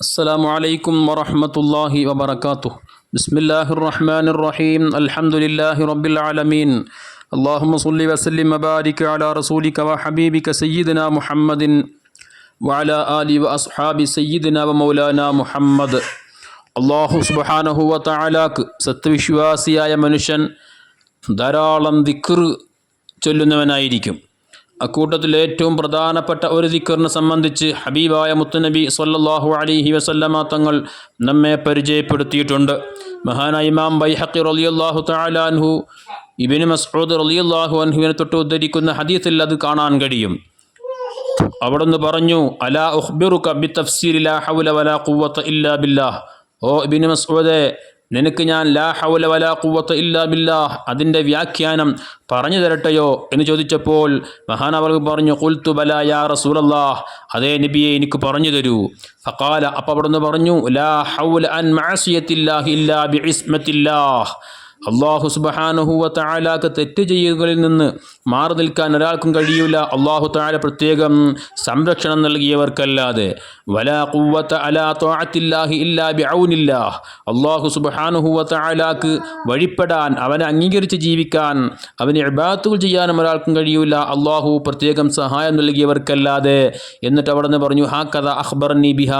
السلام عليكم ورحمة الله وبركاته بسم الله الرحمن الرحيم الحمد لله رب العالمين اللهم صل وسلم وبارك على رسولك وحبيبك سيدنا محمد وعلى آله وأصحاب سيدنا ومولانا محمد അള്ളാഹു സുബാനഹുവ താലാക്ക് സത്യവിശ്വാസിയായ മനുഷ്യൻ ധാരാളം ദിക്കർ ചൊല്ലുന്നവനായിരിക്കും അക്കൂട്ടത്തിൽ ഏറ്റവും പ്രധാനപ്പെട്ട ഒരു ദിക്കറിനെ സംബന്ധിച്ച് ഹബീബായ മുത്തുനബി സല്ലാഹു അലിഹി വസല്ലമ തങ്ങൾ നമ്മെ പരിചയപ്പെടുത്തിയിട്ടുണ്ട്. മഹാനായ ഇമാം ബൈഹഖി റളിയല്ലാഹു തആല അൻഹു ഇബ്നു മസ്ഊദ് റളിയല്ലാഹു അൻഹുവിനെ തൊട്ട് ഉദ്ധരിക്കുന്ന ഹദീസിൽ അത് കാണാൻ കഴിയും. അവിടുന്ന് പറഞ്ഞു അലാ ഉഹ്ബിറു ബി തഫ്സീരി ലാ ഹൗല വലാ ഖുവത ഇല്ലാ ബില്ലാഹ്. ഓ ഇബ്നു മസ്ഊദേ നിനക്ക് ഞാൻ ലാ ഹൗല വലാ ഖുവത ഇല്ലാ ബില്ലാഹ് അതിന്റെ വ്യാഖ്യാനം പറഞ്ഞു തരട്ടെയോ എന്ന് ചോദിച്ചപ്പോൾ മഹാനവർക്ക് പറഞ്ഞു കുൽത്തു ബല യാ റസൂലല്ലാഹ്. അതേ നബിയെ എനിക്ക് പറഞ്ഞു തരൂ. ഫക്കാല അപ്പം അവിടുന്ന് പറഞ്ഞു ലാ ഹൗല അൻ മാസിയത്തില്ലാഹ് ഇല്ലാ ബി ഇസ്മത്തില്ലാഹ് അള്ളാഹു സുബഹാനുഹുവ താലാക്ക് തെറ്റ് ചെയ്യുകളിൽ നിന്ന് മാറി നിൽക്കാൻ ഒരാൾക്കും കഴിയൂല. അള്ളാഹു താല പ്രത്യേകം സംരക്ഷണം നൽകിയവർക്കല്ലാതെ. വലാ കുവ്വത്ത അലാ തോഴത്തില്ലാഹി ഇല്ലാ ബി ഔനില്ലാഹ് അള്ളാഹു സുബഹാനുഹുവ താലാക്ക് വഴിപ്പെടാൻ അവനെ അംഗീകരിച്ച് ജീവിക്കാൻ അവനെ ഇബാത്തുകൾ ചെയ്യാനും ഒരാൾക്കും കഴിയൂല. അള്ളാഹു പ്രത്യേകം സഹായം നൽകിയവർക്കല്ലാതെ. എന്നിട്ട് അവിടെ നിന്ന് പറഞ്ഞു ഹാ കഥ അഖ്ബർ ബിഹ.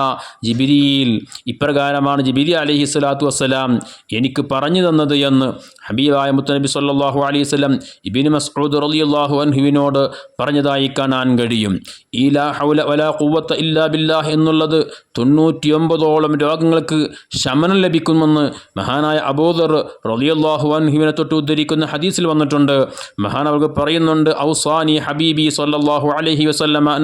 ജിബിരിയിൽ ഇപ്രകാരമാണ് ജിബിരി അലഹി സ്വലാത്തു വസ്സലാം എനിക്ക് പറഞ്ഞു തന്നത് എന്ന് ഹബീബായ മുത്തനബി സല്ലാഹു അലൈഹി സ്വലം ഇബിൻ മസ്ഊദ് റളിയല്ലാഹു അൻഹുവിനോട് പറഞ്ഞതായി കാണാൻ കഴിയും. ഈ ലാ ഹൗല വലാ കുവത്ത ഇല്ലാ ബില്ലാഹ് എന്നുള്ളത് തൊണ്ണൂറ്റിയൊമ്പതോളം രോഗങ്ങൾക്ക് ശമനം ലഭിക്കുമെന്ന് മഹാനായ അബൂദർ റളിയല്ലാഹു അൻഹുവിനെ തൊട്ട് ഉദ്ധരിക്കുന്ന ഹദീസിൽ വന്നിട്ടുണ്ട്. മഹാൻ അവർക്ക് പറയുന്നുണ്ട് ഔസാനി ഹബീബി സല്ലാഹു അലൈഹി വസല്ലമ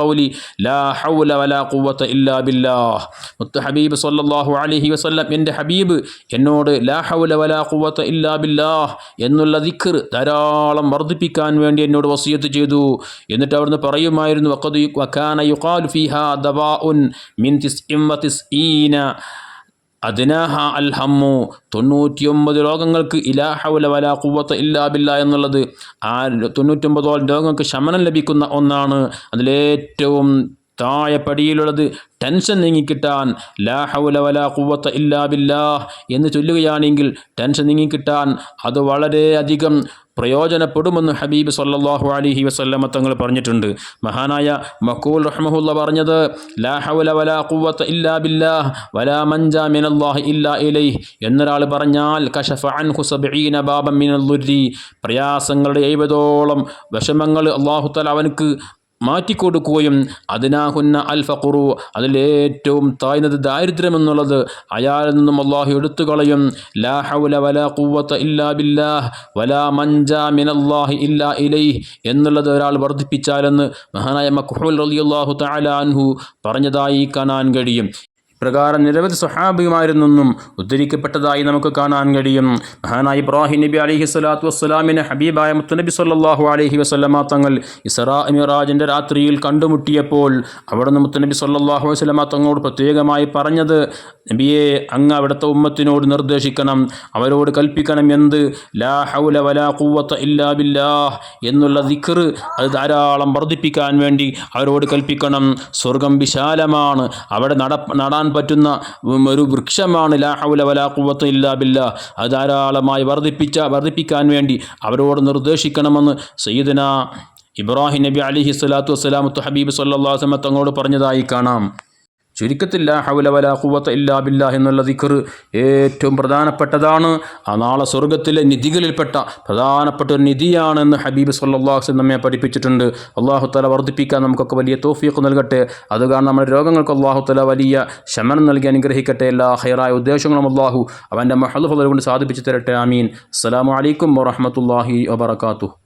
കൗലി ലാ ഹൗല വലാ കുവത്ത ഇല്ലാ ബില്ലാഹ്. മുത്ത് ഹബീബ് സല്ലാഹു അലൈഹി വസല്ലം എന്റെ ഹബീബ് എന്നോട് ലാ ഹൗല വലാ ഖുവത്ത ഇല്ലാ ബില്ലാഹ് എന്നുള്ള ദിക്ർ ധാരാളം വർദ്ധിപ്പിക്കാൻ വേണ്ടി എന്നോട് വസിയത്ത് ചെയ്തു. എന്നിട്ട് അവിടുന്ന് പറയുമായിരുന്നു വഖദ് വകാന യുഖാലു ഫീഹാ ദവാഉൻ മിൻ തിസ്ഇം വതിസ്ഈന അതിനാഹ അൽ ഹമ്മു. തൊണ്ണൂറ്റിയൊമ്പത് രോഗങ്ങൾക്ക് ഇലാഹവല വല വലാ ഇല്ലാബില്ല ഇല്ലാ ബില്ല എന്നുള്ളത് ആ തൊണ്ണൂറ്റൊമ്പതോളം രോഗങ്ങൾക്ക് ശമനം ലഭിക്കുന്ന ഒന്നാണ്. അതിലേറ്റവും താഴെ പടിയിലുള്ളത് ടെൻഷൻ നീങ്ങിക്കിട്ടാൻ ലാ ഹൗല വലാ ഖുവത്ത ഇല്ലാ ബില്ലാഹ് എന്ന് ചൊല്ലുകയാണെങ്കിൽ ടെൻഷൻ നീങ്ങിക്കിട്ടാൻ അത് വളരെയധികം പ്രയോജനപ്പെടുമെന്ന് ഹബീബ് സല്ലാഹു അലൈഹി വസല്ലമ തങ്ങൾ പറഞ്ഞിട്ടുണ്ട്. മഹാനായ മക്കൂൽ റഹ്മഹുല്ല പറഞ്ഞത് ലാ ഹൗല വലാ ഖുവത്ത ഇല്ലാ ബില്ലാഹ് വലാ മൻജാ മിനല്ലാഹ് ഇല്ലാ ഇലൈഹ് എന്നൊരാൾ പറഞ്ഞാൽ കശഫ അൻഹു ദുരി പ്രയാസങ്ങളുടെ എഴുപതോളം വിഷമങ്ങൾ അല്ലാഹു തആല അവനക്ക് മാറ്റിക്കൊടുക്കുകയും അതിനാഹുന്ന അൽ ഫഖുറു അതിലേറ്റവും താഴ്ന്നത് ദാരിദ്ര്യം എന്നുള്ളത് അയാളിൽ നിന്നും അള്ളാഹു എടുത്തു കളയും ലാ ഹൗല വലാ ഖുവത്ത ഇല്ലാ ബില്ലാഹ് വലാ മൻജാ മിനല്ലാഹി ഇല്ലാ ഇലൈഹ് എന്നുള്ളത് ഒരാൾ വർദ്ധിപ്പിച്ചാലെന്ന് മഹാനായ മഖ്ഹുൽ റളിയല്ലാഹു തആല അൻഹു പറഞ്ഞതായി കാണാൻ കഴിയും. പ്രകാരം നിരവധി സുഹാബിയുമായിരുന്നെന്നും നിന്നും ഉദ്ധരിക്കപ്പെട്ടതായി നമുക്ക് കാണാൻ കഴിയും. മഹാനായ ഇബ്രാഹിം നബി അലഹി സ്വലാത്തു വസ്സലാമിനെ ഹബീബായ മുത്തുനബി സല്ലാഹു അലഹി വസ്ലമ തങ്ങൾ ഇസറാ മിറാജിന്റെ രാത്രിയിൽ കണ്ടുമുട്ടിയപ്പോൾ അവിടുന്ന് മുത്തനബി സല്ലാഹു വസ്ലമ തങ്ങളോട് പ്രത്യേകമായി പറഞ്ഞത് നബിയെ അങ്ങ് അവിടുത്തെ ഉമ്മത്തിനോട് നിർദ്ദേശിക്കണം. അവരോട് കൽപ്പിക്കണം എന്ത്? ലാ ഹൗല വലാ ഖുവത്ത ഇല്ലാ ബില്ലാഹ്. എന്നുള്ള ദിഖർ അത് ധാരാളം വർദ്ധിപ്പിക്കാൻ വേണ്ടി അവരോട് കൽപ്പിക്കണം. സ്വർഗം വിശാലമാണ്. അവിടെ നട നടാൻ പറ്റുന്ന ഒരു വൃക്ഷമാണ് ലാ ഹൗല വലാ ഇല്ലാ അത് ധാരാളമായി വർദ്ധിപ്പിച്ച വർദ്ധിപ്പിക്കാൻ വേണ്ടി അവരോട് നിർദ്ദേശിക്കണമെന്ന് സയ്യിദന ഇബ്രാഹിം നബി അലിഹി സ്വലാത്തു വസ്സലാമത്ത് ഹബീബ് സല്ലാ തങ്ങളോട് പറഞ്ഞതായി കാണാം. ചുരുക്കത്തിൽ ലാ വലാ ഇല്ലാ ബില്ലാ എന്നുള്ള ദിക്കർ ഏറ്റവും പ്രധാനപ്പെട്ടതാണ്. ആ നാളെ സ്വർഗത്തിലെ നിധികളിൽപ്പെട്ട പ്രധാനപ്പെട്ട ഒരു നിധിയാണെന്ന് ഹബീബ് സല്ലാഹു നമ്മെ പഠിപ്പിച്ചിട്ടുണ്ട്. അള്ളാഹു തല വർദ്ധിപ്പിക്കാൻ നമുക്കൊക്കെ വലിയ തോഫിയൊക്കെ നൽകട്ടെ. അത് കാരണം നമ്മുടെ രോഗങ്ങൾക്ക് അള്ളാഹു തല വലിയ ശമനം നൽകി അനുഗ്രഹിക്കട്ടെ. എല്ലാ ഹൈറായ ഉദ്ദേശങ്ങളും അള്ളാഹു അവന്റെ മഹദ് കൊണ്ട് സാധിപ്പിച്ചു തരട്ടെ. ആമീൻ. അസ്സാം വലൈക്കും വറഹമത്തല്ലാഹി വബർക്കാത്തു